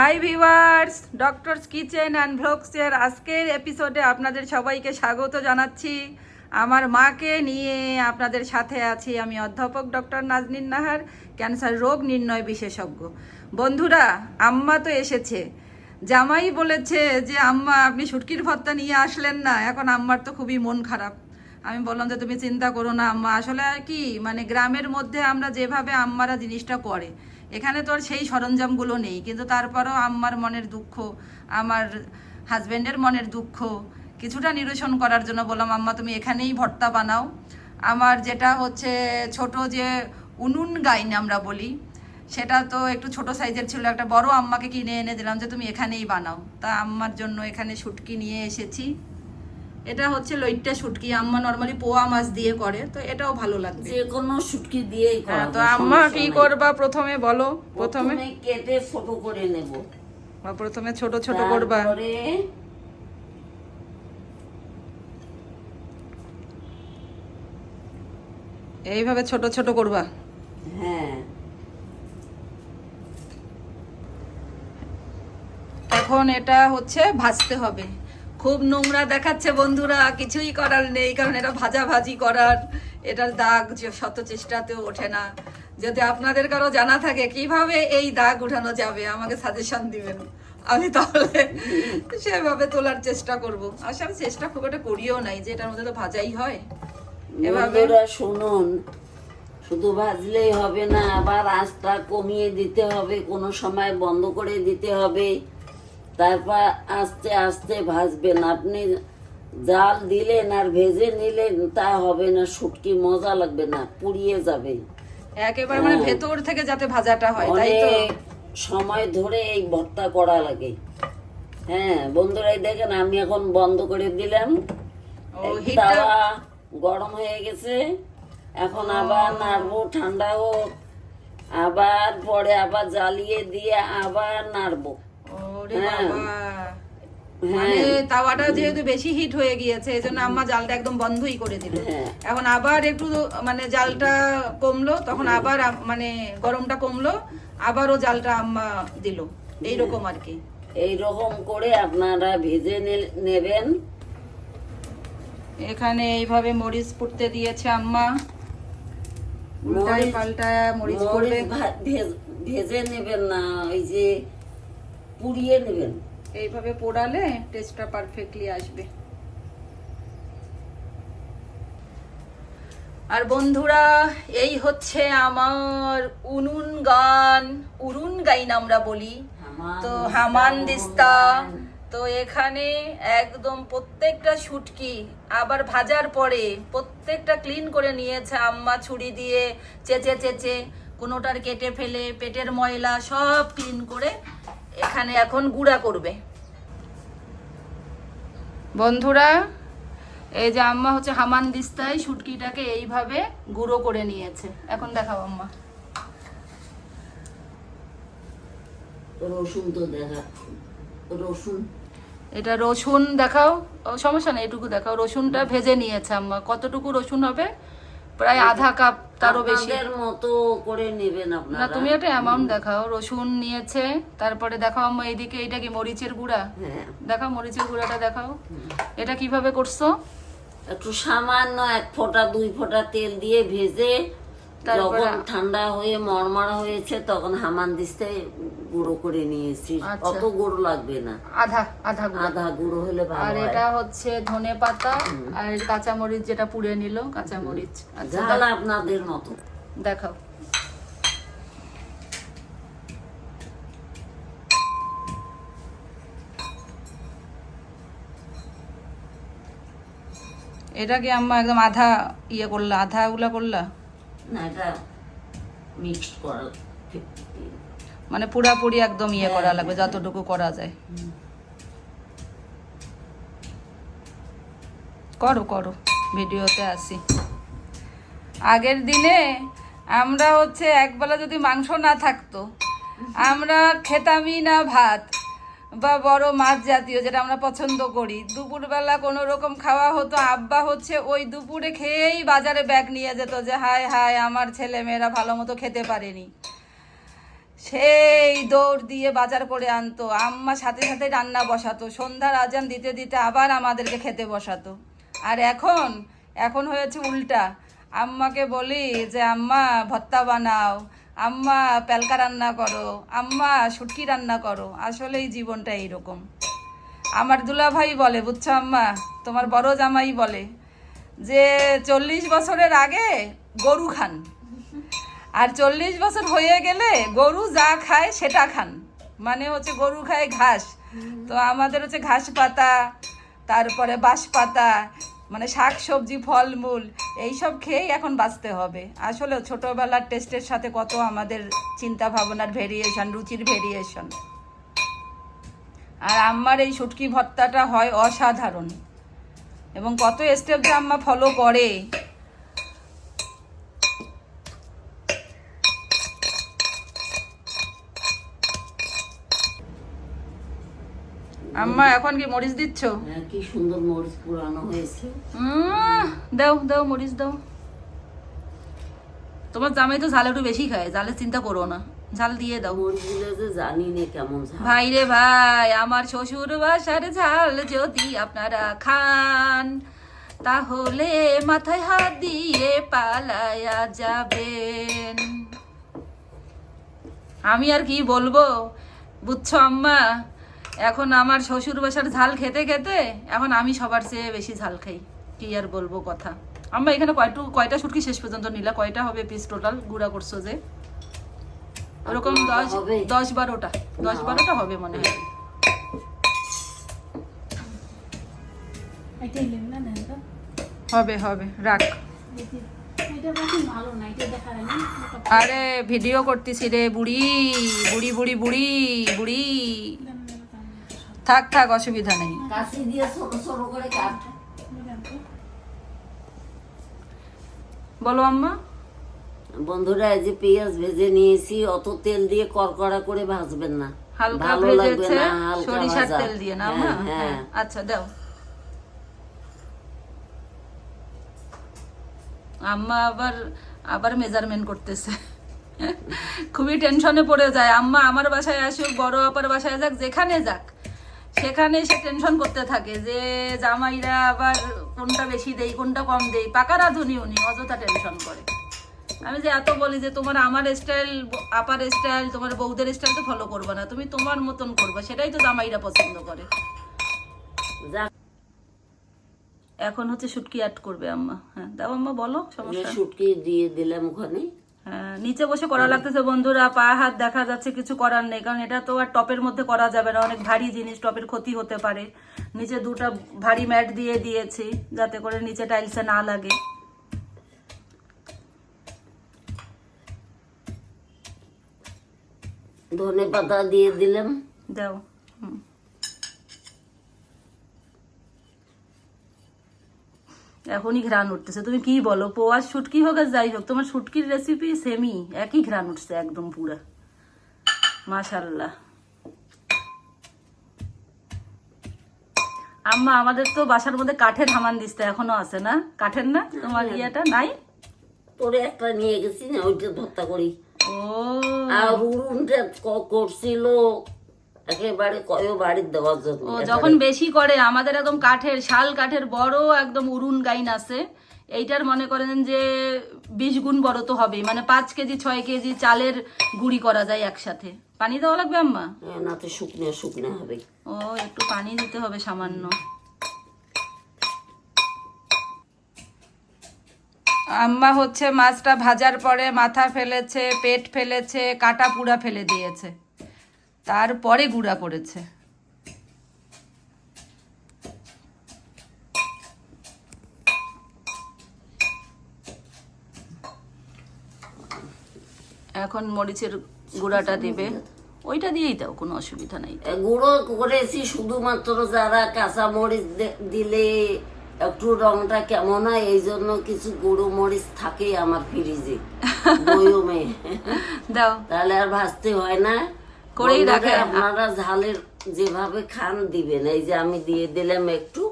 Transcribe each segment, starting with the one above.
Hi viewers doctors kitchen and ভ্লগসের আজকের এপিসোডে আপনাদের সবাইকে স্বাগত জানাচ্ছি। আমার মাকে নিয়ে আপনাদের সাথে আছি আমি অধ্যাপক ডক্টর নাজনীন নাহার, ক্যান্সার রোগ নির্ণয় বিশেষজ্ঞ। বন্ধুরা, আম্মা তো এসেছে। জামাই বলেছে যে, আম্মা, আপনি শুটকির ভর্তা নিয়ে আসলেন না। এখন আম্মার তো খুবই মন খারাপ। আমি বললাম যে, তুমি চিন্তা করো না আম্মা। আসলে কি মানে গ্রামের মধ্যে আমরা যেভাবে আম্মারা জিনিসটা করে এখানে তো আর সেই সরঞ্জামগুলো নেই, কিন্তু তারপরও আম্মার মনের দুঃখ, আমার হাজব্যান্ডের মনের দুঃখ, কিছুটা নিরসন করার জন্য বললাম, আম্মা, তুমি এখানেই ভর্তা বানাও। আমার যেটা হচ্ছে ছোট যে উনুন গাইন আমরা বলি, সেটা তো একটু ছোট সাইজের ছিল, একটা বড় আম্মাকে কিনে এনে দিলাম যে, তুমি এখানেই বানাও। তা আম্মার জন্য এখানে শুটকি নিয়ে এসেছি। এটা হচ্ছে লইট্টা শুটকি আম্মা নর্মালি পোয়া মাছ দিয়ে করে তো এটাও ভালো লাগবে। যে কোনো শুটকি দিয়েই করা হ্যাঁ তো আম্মা কি করবা প্রথমে বলো প্রথমে? প্রথমে কেটে ছোট করে নেব। বা প্রথমে ছোট ছোট করবা। এইভাবে ছোট ছোট করবা? হ্যাঁ। এখন এটা হচ্ছে ভাজতে হবে। খুব নোংরা দেখাচ্ছে বন্ধুরা, কিছুই করার নেই, কারণ এটা ভাজা ভাজি করার, এটার দাগ শত চেষ্টাতেও ওঠে না। যদি আপনাদের কারও জানা থাকে, কীভাবে এই দাগ উঠানো যাবে, আমাকে সাজেশন দিবেন। আমি তাহলে সেভাবে তোলার চেষ্টা করব। আসলে আমি চেষ্টা খুব একটা করিও নাই, যে এটার মধ্যে তো ভাজাই হয়। এভাবে শুনুন। শুধু ভাজলেই হবে না, আবার আঁচটা কমিয়ে দিতে হবে, কোনো সময় বন্ধ করে দিতে হবে। তারপর আস্তে আস্তে ভাজবেন। আপনি জাল দিলেন আর ভেজে নিলেন তা হবে না শুটকি মজা লাগবে না পুড়িয়ে যাবে। একেবারে মানে ভেতর থেকে যাতে ভাজাটা হয় তাই তো? সময় ধরে এই ভর্তা করা লাগে। হ্যাঁ বন্ধুরাই দেখেন আমি এখন বন্ধ করে দিলাম। তাওয়া গরম হয়ে গেছে। এখন আবার নাড়বো ঠান্ডা হোক। আবার পরে আবার জ্বালিয়ে দিয়ে আবার নাড়বো। ওরে হ্যাঁ। বাবা। মানে হ্যাঁ তাওয়াটা যেহেতু বেশি হিট হয়ে গিয়েছে আম্মা জালটা একদম বন্ধই করে দিল। হ্যাঁ। এখন আবার একটু মানে জালটা কমলো তখন আবার মানে গরমটা কমলো আবারও জালটা আম্মা দিল। এইরকম আর কি। এই রকম করে আপনারা ভেজে নেবেন। এখানে এইভাবে মরিচ পুড়তে দিয়েছে আম্মা। উল্টায় মরিচ- পাল্টায় মরিচ ভেজে নেবেন না ওই যে পুড়িয়ে নেবেন। এইভাবে পোড়ালে টেস্টটা পারফেক্টলি আসবে। আর বন্ধুরা এই হচ্ছে আমার উনুন গান। উরুন গাইন আমরা বলি। তো হামান দিস্তা। তো এখানে একদম প্রত্যেকটা শুটকি আবার ভাজার পরে প্রত্যেকটা ক্লিন করে নিয়েছে আম্মা ছুরি দিয়ে। চেচে চেচে কোনোটার কেটে ফেলে পেটের ময়লা সব ক্লিন করে এখানে এখন গুঁড়া করবে। বন্ধুরা এই যে আম্মা হচ্ছে হামান দিস্তায় শুটকিটাকে এইভাবে গুঁড়ো করে নিয়েছে। এখন দেখাও আম্মা। রসুন তো দেখা রসুন। এটা রসুন দেখাও। সমস্যা নেই এটুকু দেখাও। রসুনটা ভেজে নিয়েছে আম্মা। কতটুকু রসুন হবে? প্রায় আধা কাপ। তারও বেশি। আপনাদের মতো করে নেবেন না আপনারা তুমি একটা অ্যামাউন্ট দেখাও। রসুন নিয়েছে তারপরে দেখাও আম্মা এইদিকে এটা কি মরিচের গুঁড়া? হ্যাঁ। দেখাও মরিচের গুঁড়াটা দেখাও। এটা কীভাবে করছ? একটু সামান্য এক ফোঁটা দুই ফোঁটা তেল দিয়ে ভেজে যখন ঠান্ডা হয়ে মরমরা হয়েছে তখন হামান দিস্তে গুঁড়ো করে নিয়েছি। আচ্ছা। অত গুঁড়ো লাগবে না। আধা আধা আধা গুঁড়ো হলে ভালো হয়। এটা হচ্ছে ধনে পাতা আর কাঁচা মরিচ যেটা পুড়ে নিল কাঁচা মরিচ আচ্ছা ঝাল আপনাদের মতো। দেখাও। এটা কি আম্মা একদম আধা ইয়ে করলা আধা গুলা করলা? না এটা মিক্সড করা মানে পুরাপুরি একদম ইয়ে হ্যাঁ, করা লাগবে হ্যাঁ। যতটুকু করা যায়। করো করো ভিডিওতে আসি। আগের দিনে আমরা হচ্ছে একবেলা যদি মাংস না থাকতো আমরা খেতামই না ভাত। বা বড় মাছ জাতীয় যেটা আমরা পছন্দ করি। দুপুরবেলা কোনো রকম খাওয়া হতো, আব্বা হচ্ছে ওই দুপুরে খেয়েই বাজারে ব্যাগ নিয়ে যেত যে, হায় হায়, আমার ছেলে মেয়েরা ভালো মতো খেতে পারেনি। সেই দৌড় দিয়ে বাজার করে আনতো। আম্মা সাথে সাথে রান্না বসাতো, সন্ধ্যার আজান দিতে দিতে আবার আমাদেরকে খেতে বসাতো। আর এখন এখন হয়েছে উল্টা। আম্মাকে বলি যে, আম্মা ভত্তা বানাও। আম্মা পেলকা রান্না করো, আম্মা শুটকি রান্না করো আসলে এই জীবনটা এইরকম। আমার দুলাভাই বলে, বুঝছ আম্মা? তোমার বড় জামাই বলে যে, চল্লিশ বছরের আগে গরু খান। আর চল্লিশ বছর হয়ে গেলে গরু যা খায় সেটা খান। মানে হচ্ছে গরু খায় ঘাস। তো আমাদের হচ্ছে ঘাস পাতা, তারপরে বাঁশ পাতা মানে শাক, সবজি, ফলমূল, এইসব খেয়েই এখন বাঁচতে হবে। আসলে ছোটোবেলার টেস্টের সাথে কত আমাদের চিন্তা ভাবনার ভেরিয়েশন রুচির ভেরিয়েশন আর আম্মার এই শুটকি ভর্তাটা হয় অসাধারণ। এবং কত স্টেপ আম্মা ফলো করে আম্মা এখন কি মরিচ দিচ্ছ? হ্যাঁ, কি সুন্দর মরিচ পুরানো হয়েছে। দাও দাও মরিচ দাও। তোমার জামাই তো ঝাল একটু বেশি খায় ঝালের চিন্তা করো না। ঝাল দিয়ে দাও। যে জানি না কেমন। ভাই রে ভাই আমার শ্বশুর বাসার ঝাল যদি আপনারা খান তাহলে মাথায় হাত দিয়ে পালায়া যাবেন। আমি আর কি বলব? বুঝছ আম্মা? এখন আমার শ্বশুর বাসার ঝাল খেতে খেতে এখন আমি সবার চেয়ে বেশি ঝাল খাই। কি আর বলব কথা। আমরা এখানে কয়টু কয়টা শুটকি শেষ পর্যন্ত নিলা? কয়টা হবে পিস টোটাল গুঁড়া করছ যে? ওরকম দশ দশ বারোটা। দশ বারোটা হবে মনে হয়। হবে হবে। রাখ। আরে ভিডিও করতেছি রে বুড়ি। বুড়ি বুড়ি বুড়ি বুড়ি। থাক থাক অসুবিধা নেই। কাশি দিয়ে ছোট ছোট করে কাট। বলো আম্মা। বন্ধুরা এই যে পেঁয়াজ ভেজে নিয়েছি অত তেল দিয়ে করকড়া করে ভাজবেন না। হালকা লাগবে ভেজেছে না হালকা সরিষার তেল দিয়ে না হ্যাঁ, আম্মা? হ্যাঁ। হ্যাঁ আচ্ছা দাও। আম্মা আবার আবার মেজারমেন্ট করতেছে। খুবই টেনশনে পড়ে যায়। আম্মা আমার বাসায় আসুক বড় আপার বাসায় যাক যেখানে যাক। সেখানে সে টেনশন করতে থাকে যে জামাইরা আবার কোনটা বেশি দেই কোনটা কম দেই পাকা রাঁধুনি উনি, অযথা টেনশন করে। আমি যে এত বলি যে তোমার আমার স্টাইল আপার স্টাইল তোমার বৌদের স্টাইল তো ফলো করবে না, তুমি তোমার মতন করবে, সেটাই তো জামাইরা পছন্দ করে। এখন হচ্ছে শুটকি অ্যাড করবে আম্মা। হ্যাঁ দাও আম্মা, বলো, সমস্যা। শুটকি দিয়ে দিলাম ওখানে। নিচে বসে করা লাগতেছে বন্ধুরা। পা হাত দেখা যাচ্ছে কিছু করার নেই। কারণ এটা তো আর টপের মধ্যে করা যাবে না। অনেক ভারী জিনিস টপের ক্ষতি হতে পারে। নিচে দুটা ভারী ম্যাট দিয়ে দিয়েছি যাতে করে নিচে টাইলসে না লাগে। ধনে পাতা দিয়ে দিলাম। দাও। হুম। এখনই ঘ্রাণ উঠতেছে। তুমি কি বলো? পোয়ার শুটকি হোক আর যাই হোক তোমার শুটকির রেসিপি সেমই একই ঘ্রাণ উঠছে একদম পুরা। মাশাল্লাহ আম্মা আমাদের তো বাসার মধ্যে কাঠের হামান দিস্তা এখনও আছে না? কাঠের না? তোমার ইয়েটা নাই? তোরে একটা নিয়ে গেছি না ওইটা ভর্তা করি। ও। আর উড়ুনটা করছিল একেবারে কয় বাড়ির জন্য। ও যখন বেশি করে আমাদের একদম কাঠের শাল কাঠের বড় একদম উড়ুন গাইন আছে এইটার মনে করেন যে বিশ গুণ বড় তো হবেই। মানে পাঁচ কেজি ছয় কেজি চালের গুঁড়ি করা যায় একসাথে। পানি দেওয়া লাগবে আম্মা? না তো শুকনো শুকনো হবে। ও একটু পানি দিতে হবে সামান্য। আম্মা হচ্ছে মাছটা ভাজার পরে মাথা ফেলেছে পেট ফেলেছে কাটা পুরা ফেলে দিয়েছে। তারপরে গুঁড়া করেছে। এখন মরিচের গুঁড়াটা দিবে। ওইটা দিয়েই দাও কোনো অসুবিধা নেই। গুঁড়ো করেছি শুধুমাত্র যারা কাঁচা মরিচ দিলে একটু রংটা কেমন হয় এই জন্য কিছু গুঁড়ো মরিচ থাকে আমার ফ্রিজে। বয়মে। দাও। তাহলে আর ভাজতে হয় না। করেই রাখে। আপনারা ঝালের যেভাবে খান দিবেন এই যে আমি দিয়ে দিলাম একটু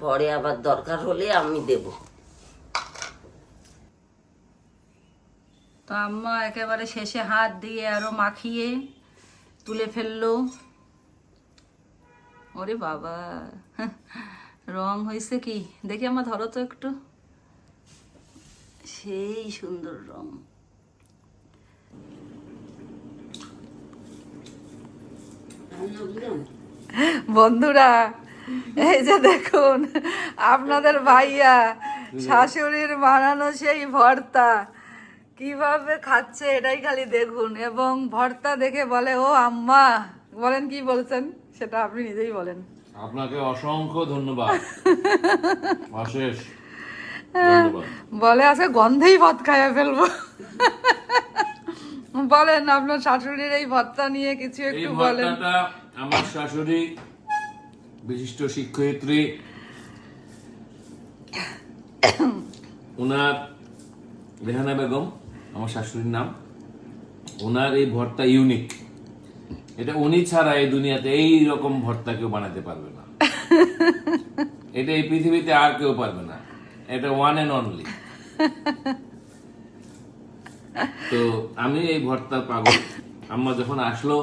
পরে আবার দরকার হলে আমি দেব। তো আম্মা একেবারে শেষে হাত দিয়ে আরও মাখিয়ে তুলে ফেলল। ওরে বাবা রং হয়েছে কি? দেখি আমার ধরো তো একটু। সেই সুন্দর রং। বন্ধুরা এই যে দেখুন আপনাদের ভাইয়া শাশুড়ির বানানো সেই ভর্তা কীভাবে খাচ্ছে এটাই খালি দেখুন এবং ভর্তা দেখে বলে ও আম্মা। বলেন কি বলছেন? সেটা আপনি নিজেই বলেন। আপনাকে অসংখ্য ধন্যবাদ। অশেষ বলে আছে গন্ধেই ভাত খাইয়া ফেলব। বলেন আপনার শাশুড়ির এই ভত্তা নিয়ে কিছু একটু বলেন। আমার শাশুড়ি বিশিষ্ট শিক্ষয়িত্রী ওনার রেহানা বেগম আমার শাশুড়ির নাম ওনার এই ভর্তা ইউনিক এটা উনি ছাড়া এই দুনিয়াতে এই রকম ভর্তা কেউ বানাতে পারবে না। এটা এই পৃথিবীতে আর কেউ পারবে না। এটা ওয়ান এন্ড অনলি তো আমি এই ভর্তার পাগল। আম্মা যখন আসলো,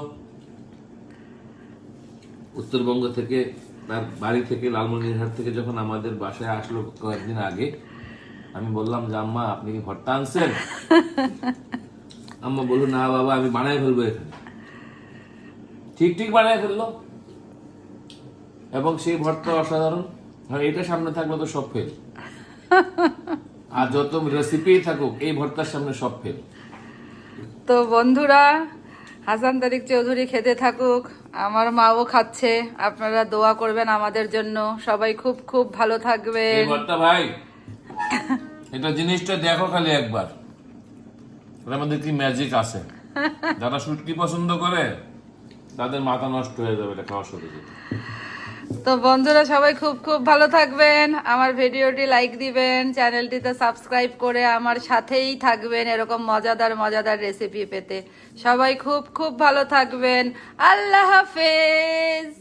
উত্তরবঙ্গ থেকে, তার বাড়ি থেকে, লালমনিরহাট থেকে যখন আমাদের বাসায় আসলো কয়েকদিন আগে, আমি বললাম যে, আম্মা, আপনি কি ভর্তা আনছেন? আম্মা বলল, না বাবা, আমি বানাই ফেলব এখানে। ঠিক ঠিক বানাই ফেলল। এবং সেই ভর্তা অসাধারণ। আর এটা সামনে থাকলে তো সব ফেল আর যত রেসিপি থাকুক এই ভর্তার সামনে সব ফেল তো বন্ধুরা হাসান তারিক চৌধুরী খেতে থাকুক আমার মাও খাচ্ছে আপনারা দোয়া করবেন আমাদের জন্য। সবাই খুব খুব ভালো থাকবে ভর্তা ভাই এটা জিনিসটা দেখো খালি একবার। মধ্যে কি ম্যাজিক আছে? যারা শুটকি পছন্দ করে তাদের মাথা নষ্ট হয়ে যাবে এটা খাওয়া সাথে। তো বন্ধুরা সবাই খুব খুব ভালো থাকবেন, আমার ভিডিওটি লাইক দিবেন চ্যানেলটিতে সাবস্ক্রাইব করে আমার সাথেই থাকবেন এরকম মজাদার মজাদার রেসিপি পেতে। সবাই খুব খুব ভালো থাকবেন, আল্লাহ হাফেজ।